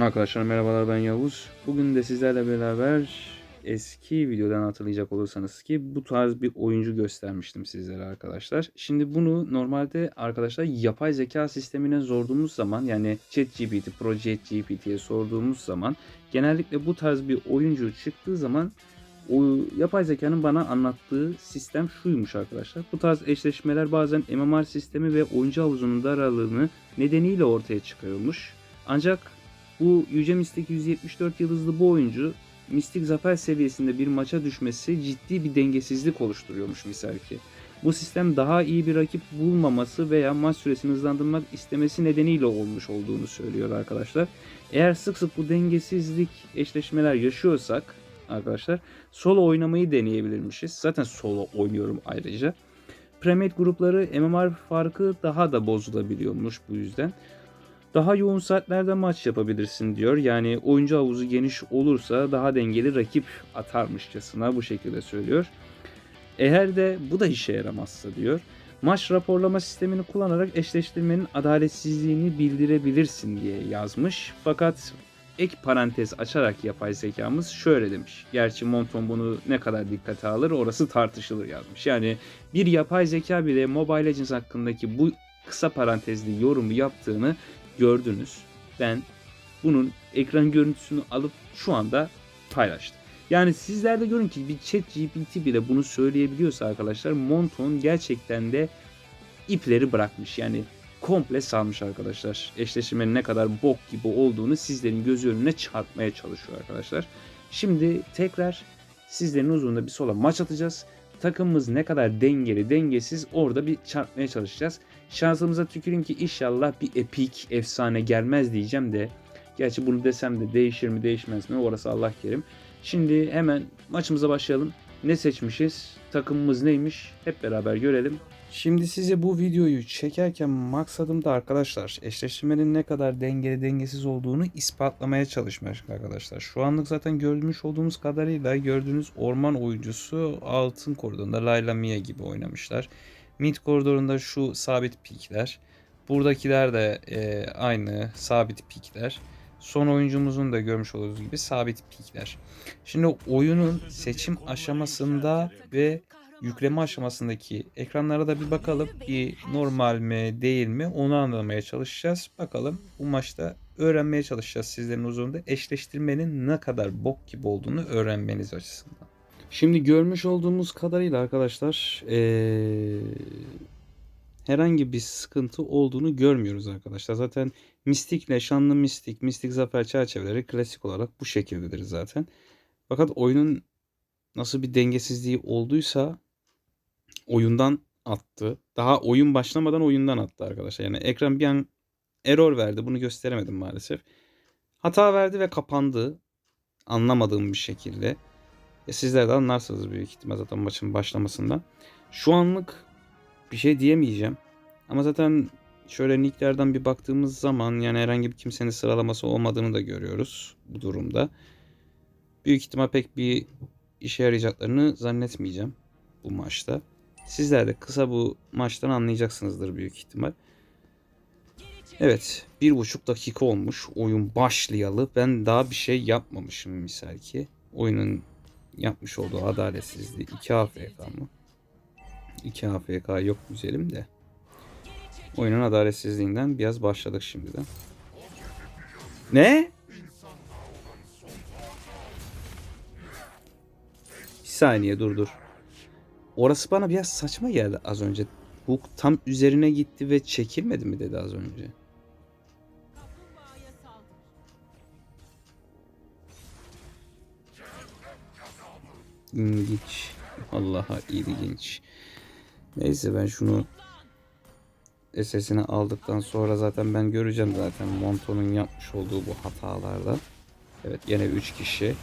Arkadaşlar merhabalar ben Yavuz. Bugün de sizlerle beraber eski videodan hatırlayacak olursanız ki bu tarz bir oyuncu göstermiştim sizlere arkadaşlar. Şimdi bunu normalde arkadaşlar yapay zeka sistemine sorduğumuz zaman yani ChatGPT, ProJetGPT'ye sorduğumuz zaman genellikle bu tarz bir oyuncu çıktığı zaman o yapay zekanın bana anlattığı sistem şuymuş arkadaşlar. Bu tarz eşleşmeler bazen MMR sistemi ve oyuncu havuzunun daralığını nedeniyle ortaya çıkarılmış. Ancak bu Yüce Mistik 174 yıldızlı bu oyuncu Mistik zafer seviyesinde bir maça düşmesi ciddi bir dengesizlik oluşturuyormuş misal ki. Bu sistem daha iyi bir rakip bulmaması veya maç süresini hızlandırmak istemesi nedeniyle olmuş olduğunu söylüyor arkadaşlar. Eğer sık sık bu dengesizlik eşleşmeler yaşıyorsak arkadaşlar solo oynamayı deneyebilirmişiz. Zaten solo oynuyorum ayrıca. Premade grupları MMR farkı daha da bozulabiliyormuş bu yüzden. Daha yoğun saatlerde maç yapabilirsin diyor. Yani oyuncu havuzu geniş olursa daha dengeli rakip atarmışçasına bu şekilde söylüyor. Eğer de bu da işe yaramazsa diyor. Maç raporlama sistemini kullanarak eşleştirmenin adaletsizliğini bildirebilirsin diye yazmış. Fakat ek parantez açarak yapay zekamız şöyle demiş. Gerçi Monton bunu ne kadar dikkate alır orası tartışılır yazmış. Yani bir yapay zeka bile Mobile Legends hakkındaki bu kısa parantezli yorumu yaptığını gördünüz. Ben bunun ekran görüntüsünü alıp şu anda paylaştım. Yani sizler de görün ki bir chat GPT bile bunu söyleyebiliyorsa arkadaşlar Monton gerçekten de ipleri bırakmış. Yani komple salmış arkadaşlar. Eşleşmenin ne kadar bok gibi olduğunu sizlerin göz önüne çarpmaya çalışıyor arkadaşlar. Şimdi tekrar sizlerin huzurunda bir sola maç atacağız. Takımımız ne kadar dengeli dengesiz orada bir çarpmaya çalışacağız. Şansımıza tüküreyim ki inşallah bir epik efsane gelmez diyeceğim de. Gerçi bunu desem de değişir mi değişmez mi orası Allah kerim. Şimdi hemen maçımıza başlayalım. Ne seçmişiz? Takımımız neymiş? Hep beraber görelim. Şimdi size bu videoyu çekerken maksadım da arkadaşlar eşleştirmenin ne kadar dengeli dengesiz olduğunu ispatlamaya çalışmak arkadaşlar. Şu anlık zaten görmüş olduğumuz kadarıyla gördüğünüz orman oyuncusu altın koridorunda Layla Mia gibi oynamışlar. Mid koridorunda şu sabit pikler. Buradakiler de e, aynı sabit pikler. Son oyuncumuzun da görmüş olduğunuz gibi sabit pikler. Şimdi oyunun seçim aşamasında ve yükleme aşamasındaki ekranlara da bir bakalım. Bir normal mi değil mi onu anlamaya çalışacağız. Bakalım bu maçta öğrenmeye çalışacağız sizlerin huzurunda eşleştirmenin ne kadar bok gibi olduğunu öğrenmeniz açısından. Şimdi görmüş olduğumuz kadarıyla arkadaşlar ee, herhangi bir sıkıntı olduğunu görmüyoruz arkadaşlar. Zaten Mistikle Şanlı Mistik, Mistik Zafer çerçeveleri klasik olarak bu şekildedir zaten. Fakat oyunun nasıl bir dengesizliği olduysa oyundan attı. Daha oyun başlamadan oyundan attı arkadaşlar. Yani ekran bir an error verdi. Bunu gösteremedim maalesef. Hata verdi ve kapandı. Anlamadığım bir şekilde. E sizler de anlarsınız büyük ihtimal zaten maçın başlamasından. Şu anlık bir şey diyemeyeceğim. Ama zaten şöyle nicklerden bir baktığımız zaman yani herhangi bir kimsenin sıralaması olmadığını da görüyoruz bu durumda. Büyük ihtimal pek bir işe yarayacaklarını zannetmeyeceğim bu maçta. Sizler de kısa bu maçtan anlayacaksınızdır büyük ihtimal. Evet bir buçuk dakika olmuş oyun başlayalı. Ben daha bir şey yapmamışım misal ki. Oyunun yapmış olduğu adaletsizliği 2 AFK mı? 2 AFK yok güzelim de. Oyunun adaletsizliğinden biraz başladık şimdiden. Ne? Bir saniye dur dur. Orası bana biraz saçma geldi az önce. Hook tam üzerine gitti ve çekilmedi mi dedi az önce. İlginç. Allah'a ilginç. Neyse ben şunu SS'ini aldıktan sonra zaten ben göreceğim zaten Monto'nun yapmış olduğu bu hatalarda. Evet yine 3 kişi.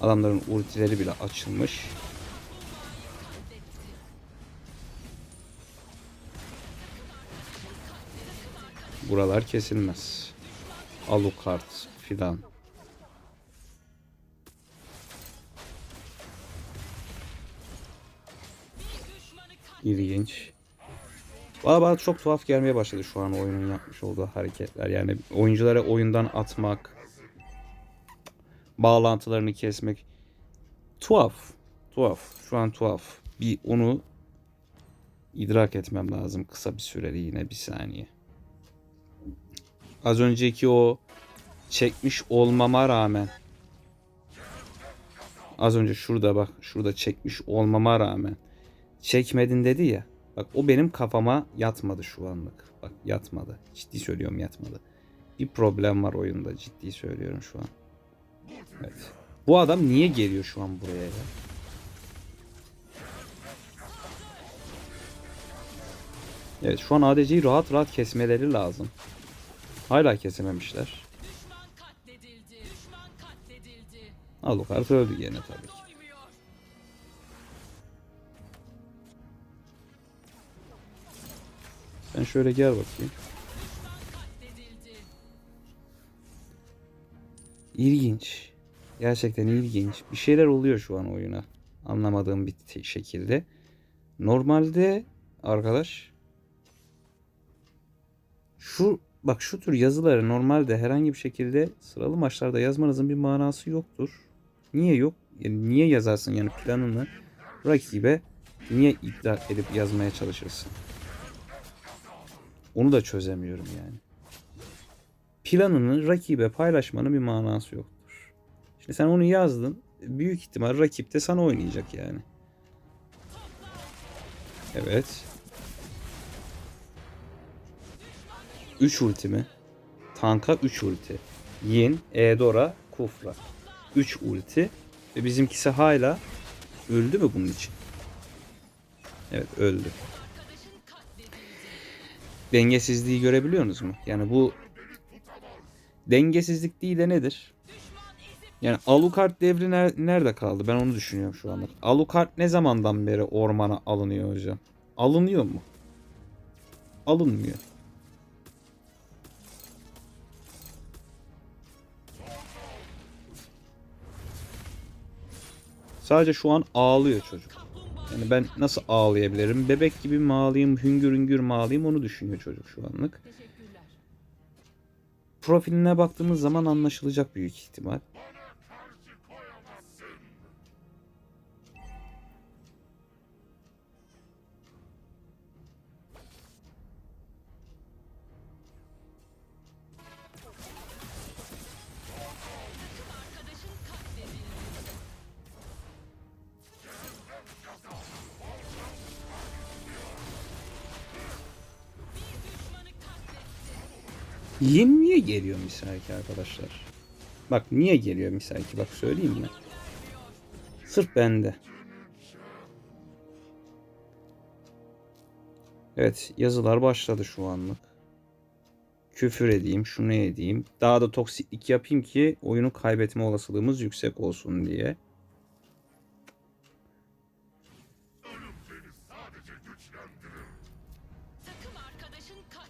Adamların ultileri bile açılmış. Buralar kesilmez. Alucard filan. İlginç. Valla bana çok tuhaf gelmeye başladı şu an oyunun yapmış olduğu hareketler. Yani oyuncuları oyundan atmak, bağlantılarını kesmek tuhaf. Tuhaf. Şu an tuhaf. Bir onu idrak etmem lazım kısa bir süreliğine bir saniye. Az önceki o çekmiş olmama rağmen az önce şurada bak şurada çekmiş olmama rağmen çekmedin dedi ya. Bak o benim kafama yatmadı şu anlık. Bak yatmadı. Ciddi söylüyorum yatmadı. Bir problem var oyunda ciddi söylüyorum şu an. Evet. Bu adam niye geliyor şu an buraya ya? Evet şu an ADC'yi rahat rahat kesmeleri lazım. Hala kesememişler. Alucard öldü gene tabii ki. Ben şöyle gel bakayım. İlginç. Gerçekten ilginç. Bir şeyler oluyor şu an oyuna. Anlamadığım bir şekilde. Normalde arkadaş şu bak şu tür yazıları normalde herhangi bir şekilde sıralı maçlarda yazmanızın bir manası yoktur. Niye yok? Yani niye yazarsın yani planını rakibe niye iddia edip yazmaya çalışırsın? Onu da çözemiyorum yani planını rakibe paylaşmanın bir manası yoktur. Şimdi sen onu yazdın. Büyük ihtimal rakip de sana oynayacak yani. Evet. 3 ulti mi? Tanka 3 ulti. Yin, Eudora, Kufra. 3 ulti. Ve bizimkisi hala öldü mü bunun için? Evet öldü. Dengesizliği görebiliyorsunuz mu? Yani bu dengesizlik değil de nedir? Yani Alucard devri ner- nerede kaldı? Ben onu düşünüyorum şu anda. Alucard ne zamandan beri ormana alınıyor hocam? Alınıyor mu? Alınmıyor. Sadece şu an ağlıyor çocuk. Yani ben nasıl ağlayabilirim? Bebek gibi mi ağlayayım, hüngür hüngür mü ağlayayım onu düşünüyor çocuk şu anlık. Profiline baktığımız zaman anlaşılacak büyük ihtimal. Yin niye geliyor misal ki arkadaşlar? Bak niye geliyor misal ki bak söyleyeyim mi? Sırf bende. Evet yazılar başladı şu anlık. Küfür edeyim, şunu edeyim. Daha da toksiklik yapayım ki oyunu kaybetme olasılığımız yüksek olsun diye.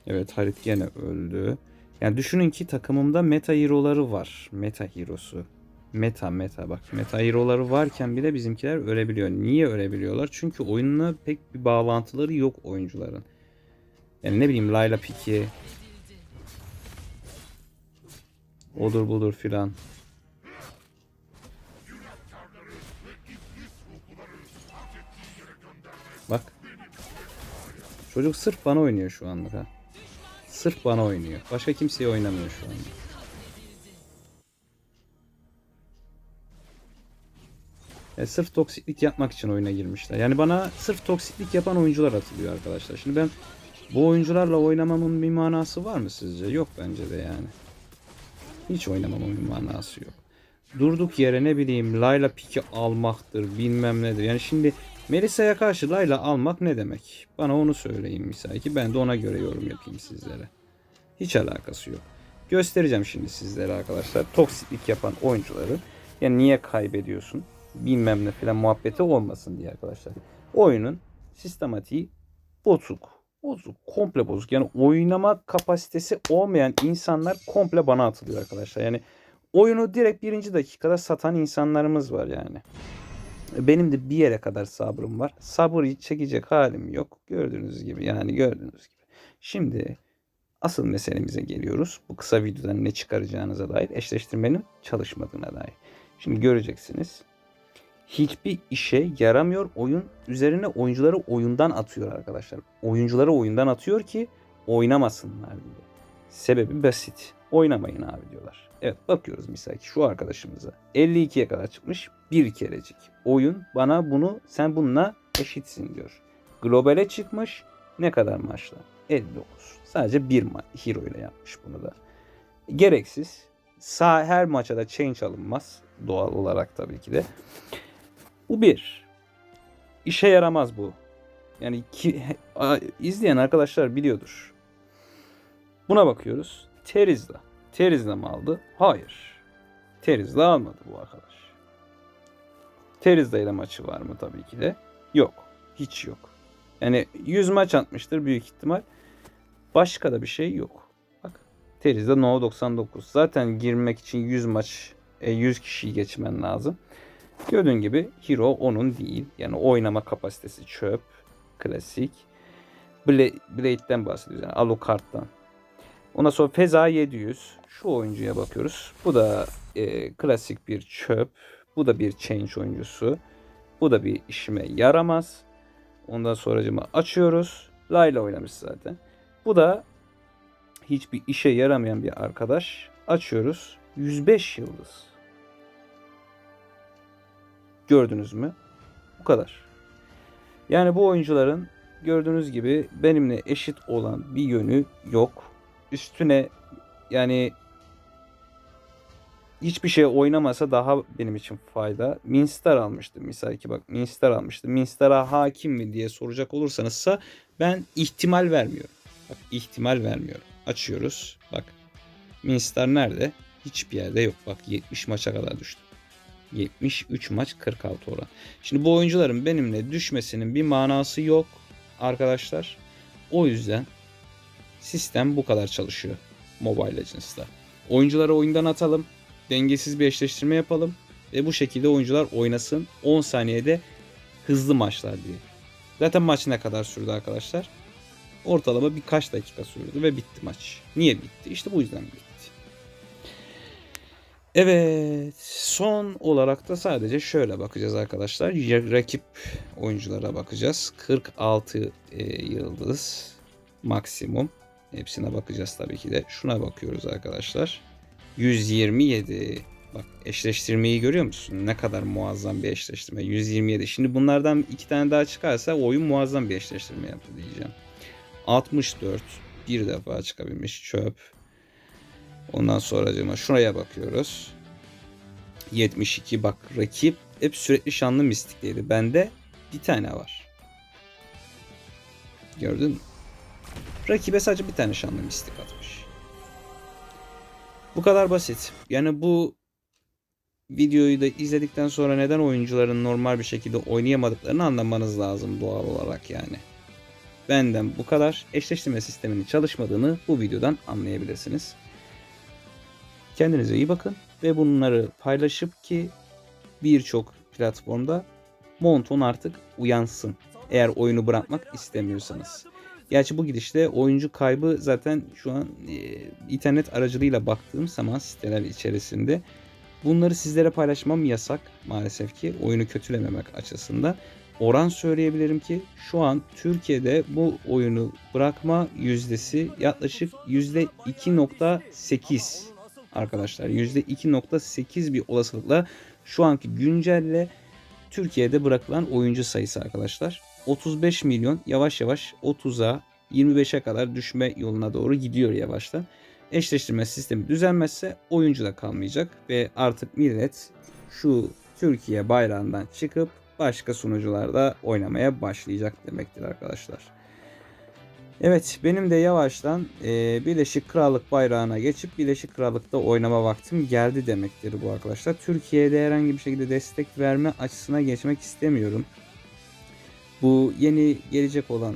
Evet Halit gene öldü. Yani düşünün ki takımımda meta hero'ları var. Meta hero'su. Meta meta bak. Meta hero'ları varken bile bizimkiler ölebiliyor. Niye ölebiliyorlar? Çünkü oyunla pek bir bağlantıları yok oyuncuların. Yani ne bileyim Layla Piki, odur budur filan. Bak. Çocuk sırf bana oynuyor şu anlık ha. Sırf bana oynuyor. Başka kimseye oynamıyor şu anda. Ya sırf toksiklik yapmak için oyuna girmişler. Yani bana sırf toksiklik yapan oyuncular atılıyor arkadaşlar. Şimdi ben bu oyuncularla oynamamın bir manası var mı sizce? Yok bence de yani. Hiç oynamamın bir manası yok. Durduk yere ne bileyim Layla piki almaktır bilmem nedir. Yani şimdi Melisa'ya karşı Layla almak ne demek? Bana onu söyleyin misal ki ben de ona göre yorum yapayım sizlere. Hiç alakası yok. Göstereceğim şimdi sizlere arkadaşlar. Toksiklik yapan oyuncuları. Yani niye kaybediyorsun? Bilmem ne filan muhabbeti olmasın diye arkadaşlar. Oyunun sistematiği bozuk. Bozuk. Komple bozuk. Yani oynama kapasitesi olmayan insanlar komple bana atılıyor arkadaşlar. Yani oyunu direkt birinci dakikada satan insanlarımız var yani. Benim de bir yere kadar sabrım var. Sabır çekecek halim yok. Gördüğünüz gibi yani gördüğünüz gibi. Şimdi asıl meselemize geliyoruz. Bu kısa videodan ne çıkaracağınıza dair eşleştirmenin çalışmadığına dair. Şimdi göreceksiniz. Hiçbir işe yaramıyor oyun. Üzerine oyuncuları oyundan atıyor arkadaşlar. Oyuncuları oyundan atıyor ki oynamasınlar diye. Sebebi basit. Oynamayın abi diyorlar. Evet bakıyoruz misal ki şu arkadaşımıza. 52'ye kadar çıkmış bir kerecik. Oyun bana bunu sen bununla eşitsin diyor. Globale çıkmış ne kadar maçla? 59. Sadece bir ma- hero ile yapmış bunu da. Gereksiz. Sağ her maça da change alınmaz. Doğal olarak tabii ki de. Bu bir. İşe yaramaz bu. Yani ki, izleyen arkadaşlar biliyordur. Buna bakıyoruz. Terizla. Terizla mı aldı? Hayır. Terizla almadı bu arkadaş. Terizla ile maçı var mı tabii ki de? Yok. Hiç yok. Yani 100 maç atmıştır büyük ihtimal. Başka da bir şey yok. Bak. Teriz'de No 99. Zaten girmek için 100 maç, e, 100 kişiyi geçmen lazım. Gördüğün gibi Hero onun değil. Yani oynama kapasitesi çöp. Klasik. Bla- Blade'den bahsediyoruz. Yani Alucard'dan. Ondan sonra Feza 700. Şu oyuncuya bakıyoruz. Bu da e, klasik bir çöp. Bu da bir change oyuncusu. Bu da bir işime yaramaz. Ondan sonracıma açıyoruz. Layla oynamış zaten. Bu da hiçbir işe yaramayan bir arkadaş. Açıyoruz. 105 yıldız. Gördünüz mü? Bu kadar. Yani bu oyuncuların gördüğünüz gibi benimle eşit olan bir yönü yok. Üstüne yani hiçbir şey oynamasa daha benim için fayda. Minstar almıştım misal ki bak Minstar almıştım. Minstar'a hakim mi diye soracak olursanızsa ben ihtimal vermiyorum. Bak ihtimal vermiyorum. Açıyoruz. Bak Minstar nerede? Hiçbir yerde yok. Bak 70 maça kadar düştü. 73 maç 46 oran. Şimdi bu oyuncuların benimle düşmesinin bir manası yok arkadaşlar. O yüzden sistem bu kadar çalışıyor Mobile Legends'da. Oyuncuları oyundan atalım. Dengesiz bir eşleştirme yapalım. Ve bu şekilde oyuncular oynasın. 10 saniyede hızlı maçlar diye. Zaten maç ne kadar sürdü arkadaşlar? Ortalama birkaç dakika sürdü ve bitti maç. Niye bitti? İşte bu yüzden bitti. Evet, son olarak da sadece şöyle bakacağız arkadaşlar. Rakip oyunculara bakacağız. 46 e, yıldız maksimum. Hepsine bakacağız tabii ki de. Şuna bakıyoruz arkadaşlar. 127. Bak eşleştirmeyi görüyor musun? Ne kadar muazzam bir eşleştirme. 127. Şimdi bunlardan iki tane daha çıkarsa oyun muazzam bir eşleştirme yaptı diyeceğim. 64. Bir defa çıkabilmiş çöp. Ondan sonra şuraya bakıyoruz. 72 bak rakip hep sürekli şanlı mistikteydi. Bende bir tane var. Gördün mü? Rakibe sadece bir tane şanlı mistik atmış. Bu kadar basit. Yani bu videoyu da izledikten sonra neden oyuncuların normal bir şekilde oynayamadıklarını anlamanız lazım doğal olarak yani. Benden bu kadar. Eşleştirme sisteminin çalışmadığını bu videodan anlayabilirsiniz. Kendinize iyi bakın ve bunları paylaşıp ki birçok platformda Monton artık uyansın. Eğer oyunu bırakmak istemiyorsanız. Gerçi bu gidişte oyuncu kaybı zaten şu an e, internet aracılığıyla baktığım zaman siteler içerisinde bunları sizlere paylaşmam yasak maalesef ki oyunu kötülememek açısından. Oran söyleyebilirim ki şu an Türkiye'de bu oyunu bırakma yüzdesi yaklaşık %2.8 arkadaşlar. %2.8 bir olasılıkla şu anki güncelle Türkiye'de bırakılan oyuncu sayısı arkadaşlar. 35 milyon yavaş yavaş 30'a 25'e kadar düşme yoluna doğru gidiyor yavaştan. Eşleştirme sistemi düzelmezse oyuncu da kalmayacak ve artık millet şu Türkiye bayrağından çıkıp başka sunucularda oynamaya başlayacak demektir arkadaşlar. Evet benim de yavaştan e, Birleşik Krallık bayrağına geçip Birleşik Krallık'ta oynama vaktim geldi demektir bu arkadaşlar. Türkiye'de herhangi bir şekilde destek verme açısına geçmek istemiyorum. Bu yeni gelecek olan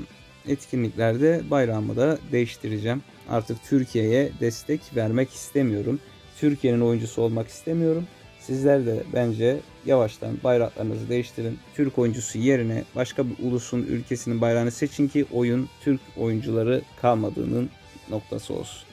etkinliklerde bayrağımı da değiştireceğim. Artık Türkiye'ye destek vermek istemiyorum. Türkiye'nin oyuncusu olmak istemiyorum. Sizler de bence yavaştan bayraklarınızı değiştirin. Türk oyuncusu yerine başka bir ulusun ülkesinin bayrağını seçin ki oyun Türk oyuncuları kalmadığının noktası olsun.